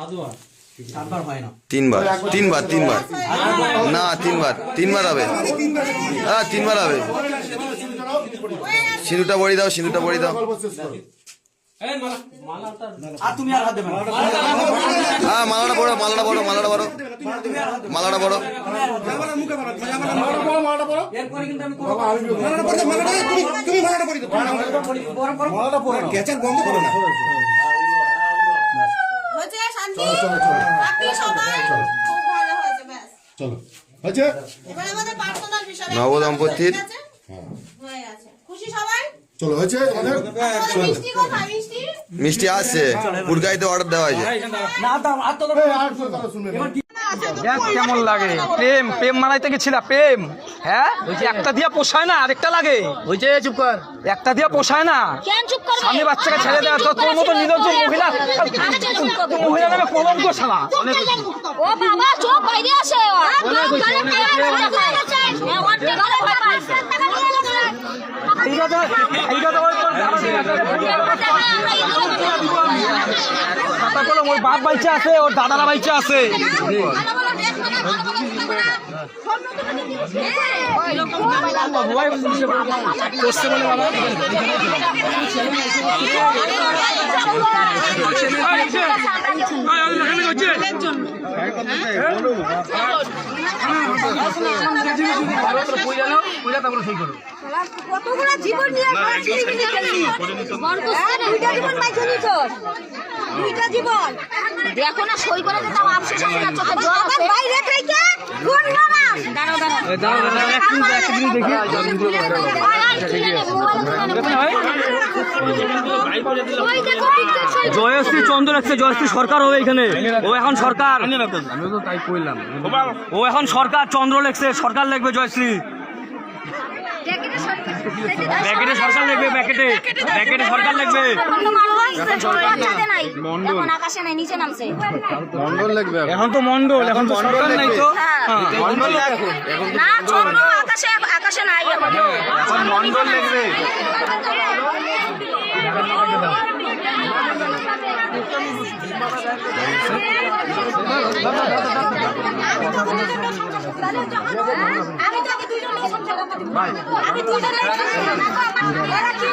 হয় তিনবার তিনবার। তিনবার না তিনবার তিনবার হবে। হ্যাঁ তিনবার হবে। সিঁদুরটা বড়ি দাও সিঁদুরটা বড়ি দাও। আর তুমি আর হাত দেবে না। হ্যাঁ মালাটা বড় মালাটা বড় মালাটা বড় মালাটা বড় এরপরে কিন্তু নবদম্পতির- চলো আছে? চলো। গেছে নব দম্পতির। চলো হয়েছে? মিষ্টি আসছে। পুরগাইতে অর্ডার দেওয়া হয়েছে। দেখ কেমন লাগে। প্রেম প্রেম মানাইতে গেছিল প্রেম। হ্যাঁ? একটা দিয়ে পোষায় না আরেকটা লাগে। হয়েছে চুপ কর। একটা দিয়ে পোষায় না। কেন স্বামী বাচ্চাকে ছেড়ে দেওয়া তো তোর মতো নির্লজ্জ মহিলা মহিলা নামে কলঙ্ক শালা। ও বাবা চোখ বাইরে আসে এইটা তো এইটা তো ওই তোর কথা বলো ওর বাপ বাইচা আছে ওর দাদারা বাইচা আছে কতগুলো জীবন নিয়ে জীবন মাইছে নিছ দুইটা জীবন দেখো না সই করে আফসোস আছে না চোখে জল আছে বাইরে খাইতে কোন না দাঁড়াও দাঁড়াও দাঁড়াও দাঁড়াও এক মিনিট এক মিনিট দেখি জয়শ্রী চন্দ্র রাখছে জয়শ্রী সরকার হবে এখানে ও এখন সরকার ও এখন সরকার চন্দ্র লেখছে সরকার লিখবে জয়শ্রী প্যাকেটে সরকার ব্যাকেটে সরকার লিখবে ব্যাকেটে ব্যাকেটে সরকার লিখবে এখন আকাশে নাই নিচে নামছে। এখন। তো মন্ডল এখন তো সরকার নাই তো। হ্যাঁ। না চন্দ্র আকাশে আকাশে নাই এখন। মন্ডল লিখবে আমি তো দুইজন নিয়ে সংসার করতে দিব। আমি দুইজন এরা কি